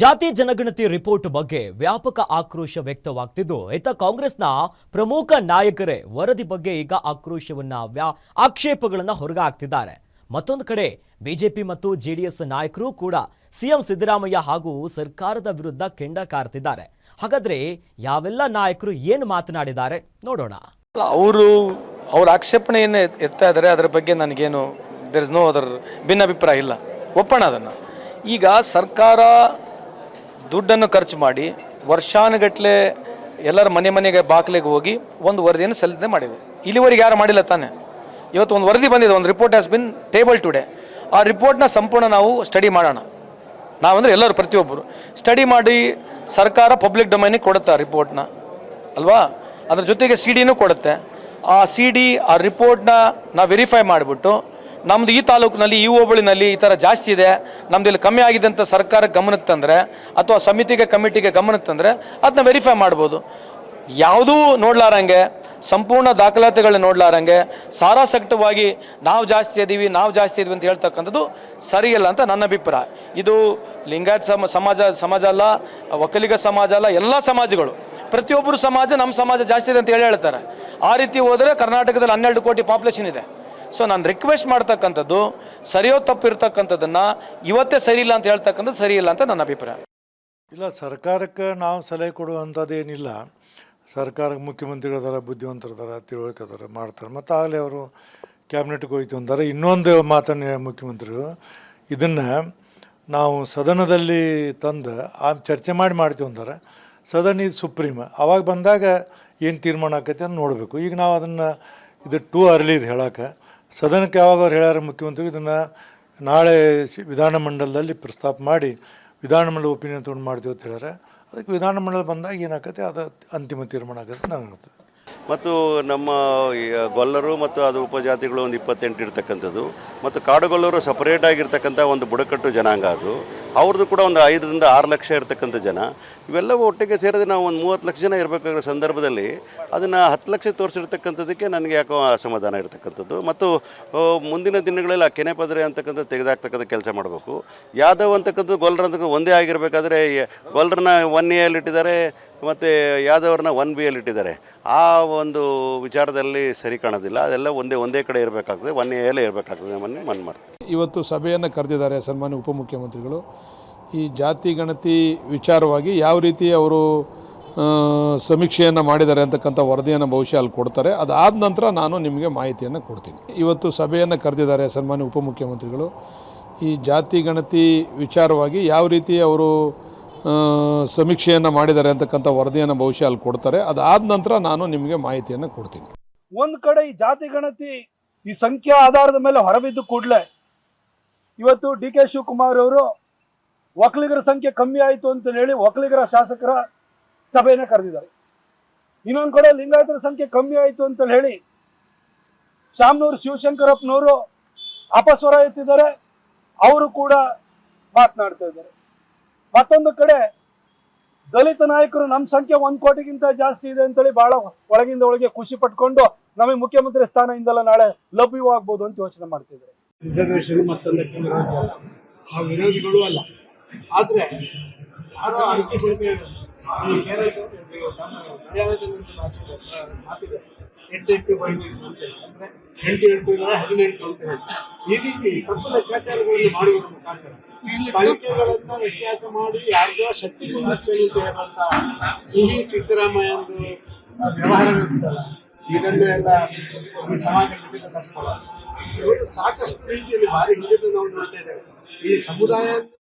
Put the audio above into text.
ಜಾತಿ ಜನಗಣತಿ ರಿಪೋರ್ಟ್ ಬಗ್ಗೆ ವ್ಯಾಪಕ ಆಕ್ರೋಶ ವ್ಯಕ್ತವಾಗ್ತಿದ್ದು, ಇತ್ತ ಕಾಂಗ್ರೆಸ್ನ ಪ್ರಮುಖ ನಾಯಕರೇ ವರದಿ ಬಗ್ಗೆ ಈಗ ಆಕ್ರೋಶವನ್ನ ವ್ಯಾ, ಆಕ್ಷೇಪಗಳನ್ನ ಹೊರಗಾಗ್ತಿದ್ದಾರೆ ಮತ್ತೊಂದು ಕಡೆ, ಬಿಜೆಪಿ ಮತ್ತು ಜೆಡಿಎಸ್ ನಾಯಕರು ಕೂಡ ಸಿಎಂ ಸಿದ್ದರಾಮಯ್ಯ ಹಾಗೂ ಸರ್ಕಾರದ ವಿರುದ್ಧ ಕೆಂಡ ಕಾರ್ತಿದ್ದಾರೆ. ಹಾಗಾದ್ರೆ ಯಾವೆಲ್ಲ ನಾಯಕರು ಏನು ಮಾತನಾಡಿದ್ದಾರೆ ನೋಡೋಣ. ಅವರು, ಅವ್ರ ಆಕ್ಷೇಪಣೆ ಏನು ಎತ್- ಎತ್ತಾ ಇದ್ದಾರೆ, ಅದರ ಬಗ್ಗೆ ನನಗೇನು ದರ್ ಇಸ್ ನೋ ಅದರ ಭಿನ್ನಾಭಿಪ್ರಾಯ ಇಲ್ಲ. ಒಪ್ಪಣ ಅದನ್ನು. ಈಗ ಸರ್ಕಾರ ದುಡ್ಡನ್ನು ಖರ್ಚು ಮಾಡಿ ವರ್ಷಾನುಗಟ್ಲೆ ಎಲ್ಲರ ಮನೆ ಮನೆಗೆ ಬಾಗಿಲಿಗೆ ಹೋಗಿ ಒಂದು ವರದಿಯನ್ನು ಸಲ್ಲಿದೆ ಮಾಡಿದೆ. ಇಲ್ಲಿವರೆಗೆ ಯಾರು ಮಾಡಿಲ್ಲ ತಾನೆ. ಇವತ್ತು ಒಂದು ವರದಿ ಬಂದಿದೆ, ಒಂದು report has been table today ಆ ರಿಪೋರ್ಟ್ನ ಸಂಪೂರ್ಣ ನಾವು ಸ್ಟಡಿ ಮಾಡೋಣ. ನಾವಂದರೆ ಎಲ್ಲರೂ ಪ್ರತಿಯೊಬ್ಬರು. ಸ್ಟಡಿ ಮಾಡಿ ಸರ್ಕಾರ ಪಬ್ಲಿಕ್ ಡೊಮೈನಿಗೆ ಕೊಡುತ್ತೆ ಆ ರಿಪೋರ್ಟ್ನ ಅಲ್ವಾ? ಅದ್ರ ಜೊತೆಗೆ ಸಿ ಡಿನೂ ಕೊಡುತ್ತೆ. ಆ ಸಿ ಡಿ ಆ ರಿಪೋರ್ಟ್ನ ನಾವು ವೆರಿಫೈ ಮಾಡಿಬಿಟ್ಟು ನಮ್ಮದು ಈ ತಾಲೂಕಿನಲ್ಲಿ, ಈ ಹೋಬಳಿನಲ್ಲಿ ಈ ಥರ ಜಾಸ್ತಿ ಇದೆ. ನಮ್ದು ಇಲ್ಲಿ ಕಮ್ಮಿ ಆಗಿದೆ ಅಂತ ಸರ್ಕಾರಕ್ಕೆ ಗಮನಕ್ಕೆ ತಂದರೆ ಅಥವಾ ಸಮಿತಿಗೆ, ಕಮಿಟಿಗೆ ಗಮನಕ್ಕೆ ತಂದರೆ ಅದನ್ನ ವೆರಿಫೈ ಮಾಡ್ಬೋದು. ಯಾವುದೂ ನೋಡ್ಲಾರಂಗೆ, ಸಂಪೂರ್ಣ ದಾಖಲಾತಿಗಳನ್ನ ನೋಡ್ಲಾರಂಗೆ, ಸಾರಾಸಕ್ತವಾಗಿ ನಾವು ಜಾಸ್ತಿ ಇದ್ದೀವಿ ನಾವು ಜಾಸ್ತಿ ಇದೀವಿ ಅಂತ ಹೇಳ್ತಕ್ಕಂಥದ್ದು ಸರಿಯಲ್ಲ ಅಂತ ನನ್ನ ಅಭಿಪ್ರಾಯ. ಇದು ಲಿಂಗಾಯತ್ ಸಮ, ಸಮಾಜ ಸಮಾಜ ಅಲ್ಲ ಒಕ್ಕಲಿಗ ಸಮಾಜ ಅಲ್ಲ, ಎಲ್ಲ ಸಮಾಜಗಳು. ಪ್ರತಿಯೊಬ್ಬರು ಸಮಾಜ, ನಮ್ಮ ಸಮಾಜ ಜಾಸ್ತಿ ಇದೆ ಅಂತ ಹೇಳಿ ಹೇಳ್ತಾರೆ. ಆ ರೀತಿ ಹೋದರೆ ಕರ್ನಾಟಕದಲ್ಲಿ ಹನ್ನೆರಡು ಕೋಟಿ ಪಾಪ್ಯುಲೇಷನ್ ಇದೆ. ಸೊ ನಾನು ರಿಕ್ವೆಸ್ಟ್ ಮಾಡ್ತಕ್ಕಂಥದ್ದು, ಸರಿಯೋ ತಪ್ಪು ಇರ್ತಕ್ಕಂಥದ್ದನ್ನು ಇವತ್ತೇ ಸರಿ ಇಲ್ಲ ಅಂತ ಹೇಳ್ತಕ್ಕಂಥದ್ದು ಸರಿ ಇಲ್ಲ ಅಂತ ನನ್ನ ಅಭಿಪ್ರಾಯ. ಇಲ್ಲ, ಸರ್ಕಾರಕ್ಕೆ ನಾವು ಸಲಹೆ ಕೊಡುವಂಥದ್ದು ಏನಿಲ್ಲ ಸರ್ಕಾರಕ್ಕೆ ಮುಖ್ಯಮಂತ್ರಿಗಳು ಅದಾರ ಬುದ್ಧಿವಂತರು ಅದಾರ ತಿಳುವಳಿಕೆ ಅದಾರ ಮಾಡ್ತಾರೆ. ಮತ್ತು ಆಗಲೇ ಅವರು ಕ್ಯಾಬಿನೆಟ್ಗೆ ಹೋಯ್ತು ಅಂತಾರೆ. ಇನ್ನೊಂದು ಮಾತನ್ನು ಮುಖ್ಯಮಂತ್ರಿಗಳು ಇದನ್ನು ನಾವು ಸದನದಲ್ಲಿ ತಂದು, ಆ ಚರ್ಚೆ ಮಾಡಿ ಮಾಡ್ತೀವಿ ಅಂತಾರೆ. ಸದನ ಇದು ಸುಪ್ರೀಮ್. ಅವಾಗ ಬಂದಾಗ ಏನು ತೀರ್ಮಾನ ಆಕೈತೆ ಅಂತ ನೋಡಬೇಕು. ಈಗ ನಾವು ಅದನ್ನು ಇದು ಟೂ ಅರ್ಲಿ ಇದು ಹೇಳೋಕೆ ಸದನಕ್ಕೆ ಯಾವಾಗ ಅವ್ರು ಹೇಳ್ಯಾರ ಮುಖ್ಯಮಂತ್ರಿ, ಇದನ್ನು ನಾಳೆ ವಿಧಾನಮಂಡಲದಲ್ಲಿ ಪ್ರಸ್ತಾಪ ಮಾಡಿ ವಿಧಾನಮಂಡಲ ಒಪಿನಿಯನ್ ತೊಗೊಂಡು ಮಾಡ್ತೀವಿ ಅಂತ ಹೇಳ್ಯಾರ. ಅದಕ್ಕೆ ವಿಧಾನಮಂಡಲ ಬಂದಾಗ ಏನಾಗತ್ತೆ ಅದು ಅಂತಿಮ ತೀರ್ಮಾನ ಆಗುತ್ತೆ ನಾನು ನನಗೆ ಮತ್ತು ನಮ್ಮ ಗೊಲ್ಲರು ಮತ್ತು ಅದು ಉಪಜಾತಿಗಳು ಒಂದು ಇಪ್ಪತ್ತೆಂಟು ಇರ್ತಕ್ಕಂಥದ್ದು. ಮತ್ತು ಕಾಡುಗೊಲ್ಲರು ಸಪರೇಟ್ ಆಗಿರ್ತಕ್ಕಂಥ ಒಂದು ಬುಡಕಟ್ಟು ಜನಾಂಗ ಅದು. ಅವ್ರದ್ದು ಕೂಡ ಒಂದು ಐದರಿಂದ ಆರು ಲಕ್ಷ ಇರತಕ್ಕಂಥ ಜನ. ಇವೆಲ್ಲವೂ ಒಟ್ಟಿಗೆ ಸೇರಿದ್ರೆ ನಾವು ಒಂದು ಮೂವತ್ತು ಲಕ್ಷ ಜನ ಇರಬೇಕಾಗಿರೋ ಸಂದರ್ಭದಲ್ಲಿ ಅದನ್ನು ಹತ್ತು ಲಕ್ಷ ತೋರಿಸಿರ್ತಕ್ಕಂಥದ್ದಕ್ಕೆ ನನಗೆ ಯಾಕೋ ಅಸಮಾಧಾನ ಇರತಕ್ಕಂಥದ್ದು. ಮತ್ತು ಮುಂದಿನ ದಿನಗಳಲ್ಲಿ ಆ ಕೆನೆ ಪದರೆ ಅಂತಕ್ಕಂಥ ತೆಗೆದಾಕ್ತಕ್ಕಂಥ ಕೆಲಸ ಮಾಡಬೇಕು. ಯಾದವ್ ಅಂತಕ್ಕಂಥದ್ದು ಅಂತಕ್ಕಂಥ ಒಂದೇ ಆಗಿರಬೇಕಾದ್ರೆ ಗೊಲ್ಲರನ್ನ ಒನ್ ಎಲ್ಲಿ ಇಟ್ಟಿದ್ದಾರೆ ಮತ್ತು ಯಾದವ್ರನ್ನ ಒನ್ ಬಿ ಎಲ್ಲಿ ಇಟ್ಟಿದ್ದಾರೆ. ಆ ಒಂದು ವಿಚಾರದಲ್ಲಿ ಸರಿ ಕಾಣೋದಿಲ್ಲ. ಅದೆಲ್ಲ ಒಂದೇ ಒಂದೇ ಕಡೆ ಇರಬೇಕಾಗ್ತದೆ ಒನ್ ಎಲ್ಲೇ ಇರಬೇಕಾಗ್ತದೆ ಮನೆ ಮನ್ ಮಾಡ್ತೀನಿ. ಇವತ್ತು ಸಭೆಯನ್ನು ಕರೆದಿದ್ದಾರೆ ಸನ್ಮಾನ್ಯ ಉಪಮುಖ್ಯಮಂತ್ರಿಗಳು. ಈ ಜಾತಿ ಗಣತಿ ವಿಚಾರವಾಗಿ ಯಾವ ರೀತಿ ಅವರು ಸಮೀಕ್ಷೆಯನ್ನು ಮಾಡಿದ್ದಾರೆ ಅಂತಕ್ಕಂಥ ವರದಿಯನ್ನು ಬಹುಶಃ ಅಲ್ಲಿ ಕೊಡ್ತಾರೆ. ಅದಾದ ನಂತರ ನಾನು ನಿಮಗೆ ಮಾಹಿತಿಯನ್ನು ಕೊಡ್ತೀನಿ. ಇವತ್ತು ಸಭೆಯನ್ನು ಕರೆದಿದ್ದಾರೆ ಸನ್ಮಾನ್ಯ ಉಪಮುಖ್ಯಮಂತ್ರಿಗಳು. ಈ ಜಾತಿ ಗಣತಿ ವಿಚಾರವಾಗಿ ಯಾವ ರೀತಿ ಅವರು ಸಮೀಕ್ಷೆಯನ್ನು ಮಾಡಿದ್ದಾರೆ ಅಂತಕ್ಕಂಥ ವರದಿಯನ್ನು ಬಹುಶಃ ಅಲ್ಲಿ ಕೊಡ್ತಾರೆ. ಅದಾದ ನಂತರ ನಾನು ನಿಮಗೆ ಮಾಹಿತಿಯನ್ನು ಕೊಡ್ತೀನಿ. ಒಂದು ಕಡೆ ಈ ಜಾತಿ ಗಣತಿ, ಈ ಸಂಖ್ಯಾ ಆಧಾರದ ಮೇಲೆ ಹೊರಬಿದ್ದು ಕೂಡಲೇ ಇವತ್ತು ಡಿ ಕೆ ಶಿವಕುಮಾರ್ ಅವರು ಒಕ್ಕಲಿಗರ ಸಂಖ್ಯೆ ಕಮ್ಮಿ ಆಯಿತು ಅಂತ ಹೇಳಿ ಒಕ್ಕಲಿಗರ ಶಾಸಕರ ಸಭೆಯನ್ನು ಕರೆದಿದ್ದಾರೆ. ಇನ್ನೊಂದು ಕಡೆ ಲಿಂಗಾಯತರ ಸಂಖ್ಯೆ ಕಮ್ಮಿ ಆಯಿತು ಅಂತ ಹೇಳಿ ಶಾಮನೂರು ಶಿವಶಂಕರಪ್ಪನವರು ಅಪಸ್ವರ ಎತ್ತಿದ್ದಾರೆ. ಅವರು ಕೂಡ ಮಾತನಾಡ್ತಾ ಇದ್ದಾರೆ. ಮತ್ತೊಂದು ಕಡೆ ದಲಿತ ನಾಯಕರು ನಮ್ಮ ಸಂಖ್ಯೆ ಒಂದ್ ಕೋಟಿಗಿಂತ ಜಾಸ್ತಿ ಇದೆ ಅಂತೇಳಿ ಬಹಳ ಒಳಗಿಂದ ಒಳಗೆ ಖುಷಿ ಪಟ್ಕೊಂಡು ನಮಗೆ ಮುಖ್ಯಮಂತ್ರಿ ಸ್ಥಾನ ಇಂದಲ್ಲ ನಾಳೆ ಲಭ್ಯವಾಗ್ಬೋದು ಅಂತ ಯೋಚನೆ ಮಾಡ್ತಿದ್ದಾರೆ. ರಿಸರ್ವೇಷನ್ ಮತ್ತೊಂದಕ್ಕೆ ವಿರೋಧಿ ಅಲ್ಲ. ಆ ವಿರೋಧಿಗಳು ಅಲ್ಲ. ಆದ್ರೆ ಯಾರೋ ಅಡಿಕೆ ಭಾಷೆ ಮಾತಿದೆ. ಎಂಟು ಹದಿನೆಂಟು ಅಂತ ಹೇಳಿ ಈ ರೀತಿ ತಪ್ಪು ಲೆಕ್ಕಾಚಾರಗಳಲ್ಲಿ ಮಾಡುವುದರ ಮುಖಾಂತರ ಸಂಖ್ಯೆಗಳನ್ನ ವ್ಯತ್ಯಾಸ ಮಾಡಿ ಯಾರಿಗೋ ಶಕ್ತಿ ಕುಂದಿಸ್ತೇವೆ ಅಂತ ಸಿದ್ದರಾಮಯ್ಯ ಈ ಸಿದ್ದರಾಮಯ್ಯಂದು ವ್ಯವಹಾರ ಇದನ್ನು ಇದನ್ನೆಲ್ಲ ಈ ಸಮಾಜ ಖಂಡಿತ ತಪ್ಪಿಕೊಳ್ಳಲ್ಲ ಇವರು ಸಾಕಷ್ಟು ರೀತಿಯಲ್ಲಿ ಭಾರಿ ಹಿಂದೆ ನಾವು ನೋಡ್ತಾ ಇದ್ದೇವೆ ಈ ಸಮುದಾಯ